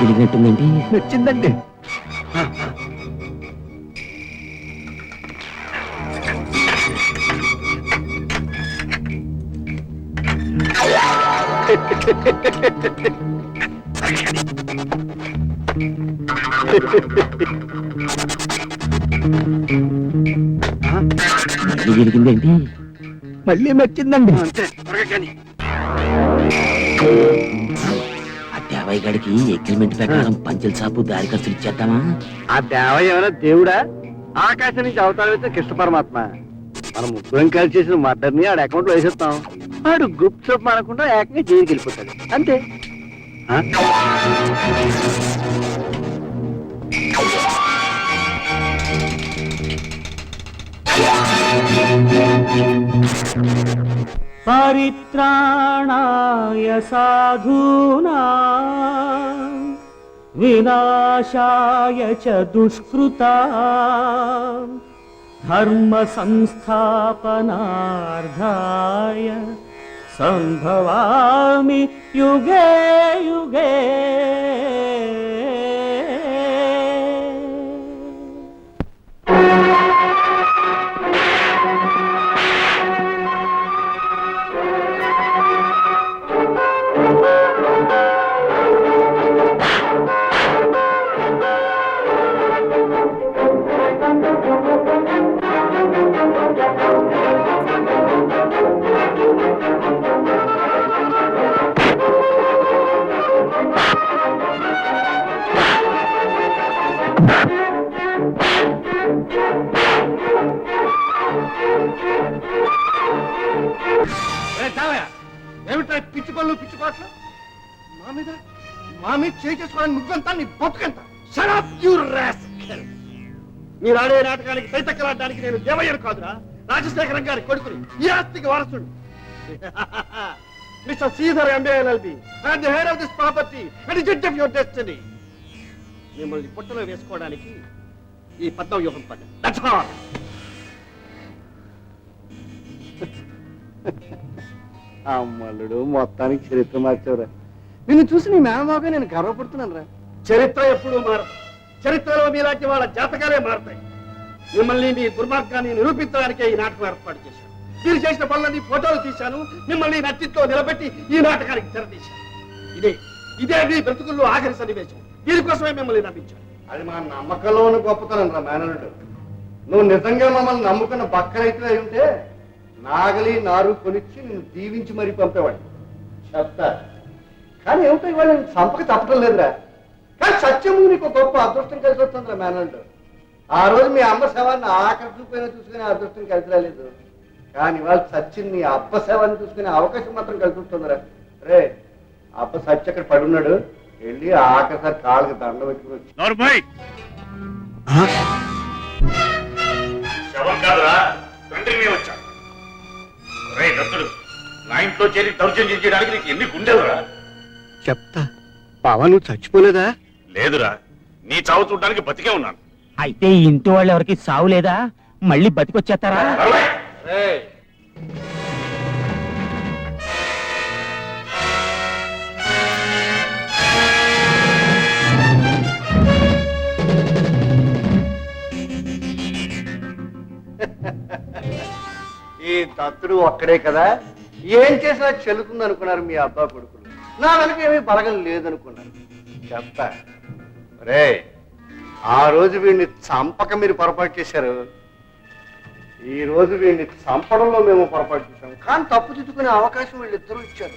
గెలిగినట్టుందండి నచ్చిందండి. మళ్ళీ గెలిగిందేంటి మళ్ళీ నచ్చిందండి. ఆ దేవయ్య గడికి అగ్రిమెంట్ ప్రకారం పంచల సాపు దారి ఖర్చులు ఇచ్చేద్దామా? ఆ దేవయ్య ఏమైనా దేవుడా? ఆకాశం నుంచి అవతారం వేస్తే కృష్ణ పరమాత్మ. మనం ముగ్గురం కలిసి చేసిన మర్డర్ని ఆడ అకౌంట్లో వేసేస్తాం. ఆడు గ్రూప్ చూప్ అనకుండా ఏకంగా జైలుకి వెళ్ళిపోతాడు. అంతే. పరిత్రాణాయ సాధూనా विनाशाय च दुष्कृता। धर्मसंस्थापनार्थाय सम्भवामि युगे युगे ఏమిటా పిచ్చి పనులు పిచ్చి పాటలు? మా మీద మా మీద చేసుకోవడానికి నువ్వెంత? నీ బతుకెంత? మీరు ఆడే నాటకానికి సైతక్కలాడడానికి నేను దేవయ్యను కాదురా. రాజశేఖరం గారి కొడుకుని ఈ ఆస్తికి వారసుడు. Mister Sridhar M B L L B and the head of this property and judge of your destiny మిమ్మల్ని పుట్టలో వేసుకోవడానికి ఈ పద్మ వ్యూహం పడ్డా అమ్మలుడు మొత్తానికి చరిత్ర మార్చావురా. నిన్ను చూసి నీ మేనమావగా నేను గర్వపడుతున్నాను రా చరిత్ర ఎప్పుడూ మారదు. చరిత్రలో మీలాంటి వాళ్ళ జాతకాలే మారతాయి. మిమ్మల్ని మీ దుర్మార్గాన్ని నిరూపించడానికే ఈ నాటకం ఏర్పాటు చేశాను. మీరు చేసిన పనులన్నీ ఫోటోలు తీశాను. మిమ్మల్ని నచ్చితో నిలబెట్టి ఈ నాటకానికి తెరదీశాను ఇదే ఇదే మీ బ్రతుకుల్లో ఆఖరి సన్నివేశం. దీనికోసమే మిమ్మల్ని నమ్మించాను. అది మా నమ్మకంలోని గొప్పతనం రా మేనలుడు నువ్వు నిజంగా మమ్మల్ని నమ్ముకున్న బక్క ఉంటే నాగలి నారు కొనిచ్చి నేను దీవించి మరీ పంపేవాడు చెప్తా కానీ ఏమిటో ఇవాళ నేను సంపక తప్పడం లేదురా. కానీ సత్యము నీకు గొప్ప అదృష్టం కలిసి వస్తుందిరా మేనల్డ్. ఆ రోజు మీ అమ్మ శవాన్ని ఆఖరి చూపైనా చూసుకునే అదృష్టం కలిసి రాలేదు. కానీ ఇవాళ సచిన్ నీ అబ్బ శవాన్ని చూసుకునే అవకాశం మాత్రం కలిసి వస్తుందిరా. రే అబ్బ సత్య అక్కడ పడున్నాడు? వెళ్ళి ఆఖరిసారి కాళ్ళకి దండ పెట్టుకుని వచ్చి. శవం కాదురా. వచ్చాడు రే దత్తుడు నా ఇంట్లో చేరి దౌర్జన్యం చేయడానికి నీకు ఎన్ని గుండెలురా? చెప్తా. పవన్ నువ్వు చచ్చిపోలేదా? లేదురా. నీ చావు చూడడానికి బతికే ఉన్నాను. అయితే ఈ ఇంటి వాళ్ళు ఎవరికి సావు లేదా? మళ్ళీ బతికొచ్చేస్తారా? దత్తుడు ఒక్కడే కదా? ఏం చేసినా చెల్లుతుంది అనుకున్నారు మీ అబ్బా కొడుకులు. నా వెనక ఏమీ బలగం లేదనుకున్నారు. చెప్తా రే ఆ రోజు వీడిని చంపక మీరు పొరపాటు చేశారు. ఈ రోజు వీడిని చంపడంలో మేము పొరపాటు చేశాం. కానీ తప్పు దిద్దుకునే అవకాశం వీళ్ళిద్దరూ ఇచ్చారు.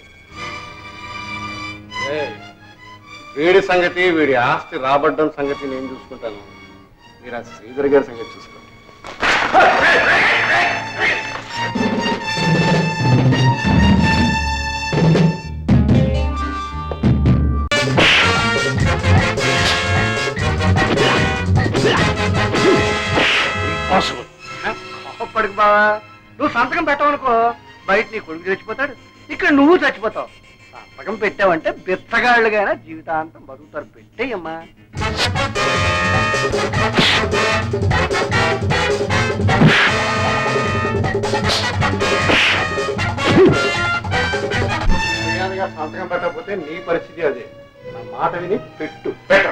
వీడి సంగతి వీడి ఆస్తి రాబడ్డం సంగతి నేను చూసుకుంటాను. మీరు ఆ శ్రీధర్ గారి సంగతి చూసుకోండి. బావా? నువ్వు సంతకం పెట్టవనుకో. బయట నీ కొడుకు చచ్చిపోతాడు. ఇక్కడ నువ్వు చచ్చిపోతావు. సంతకం పెట్టావంటే బిత్తగాళ్ళుగానే జీవితాంతం బతుకుతారు. పెట్టేయమ్మా. సంతకం పెట్టకపోతే నీ పరిస్థితి అదే. నా మాట విని పెట్టు. పెట్ట.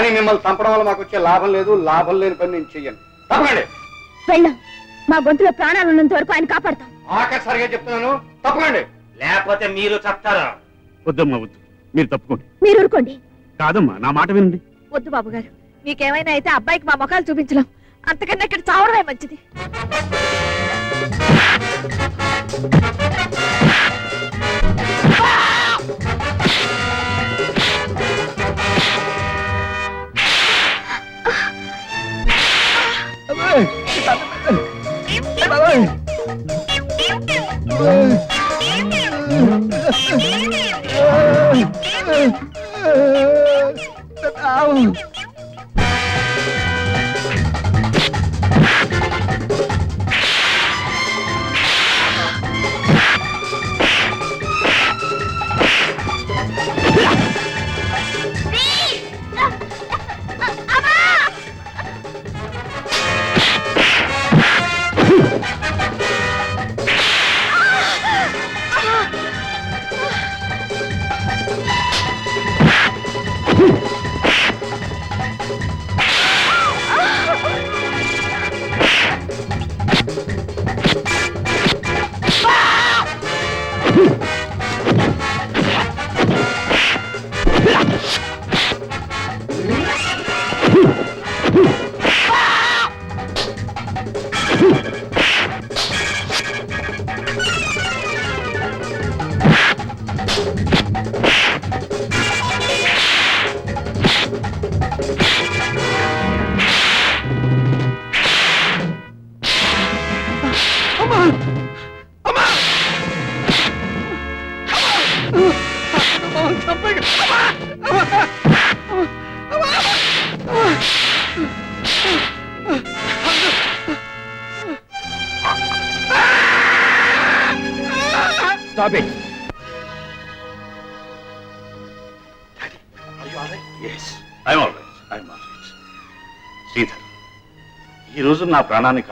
కానీ మిమ్మల్ని చంపడం వల్ల మాకు వచ్చే లాభం లేదు లాభం లేని పని నేను చెయ్యను. తప్పకండి. వెళ్ళాం. మా గొంతులో ప్రాణాలు ఉన్నంత వరకు ఆయన కాపాడతాం. ఆఖరిసారిగా చెప్తున్నాను తప్పకండి. లేకపోతే మీరు చెప్తారా వద్దమ్మా వద్దు. మీరు తప్పుకోండి. మీరు ఊరుకోండి. కాదమ్మా నా మాట వినండి. వద్దు బాబు గారు మీకేమైనా అయితే అబ్బాయికి మా ముఖాలు చూపించలేం అంతకన్నా ఇక్కడ చావడమే మంచిది. Stop it. Yes, I'm all right. I'm all right. Sridhar ఈ రోజు నా ప్రాణాన్ని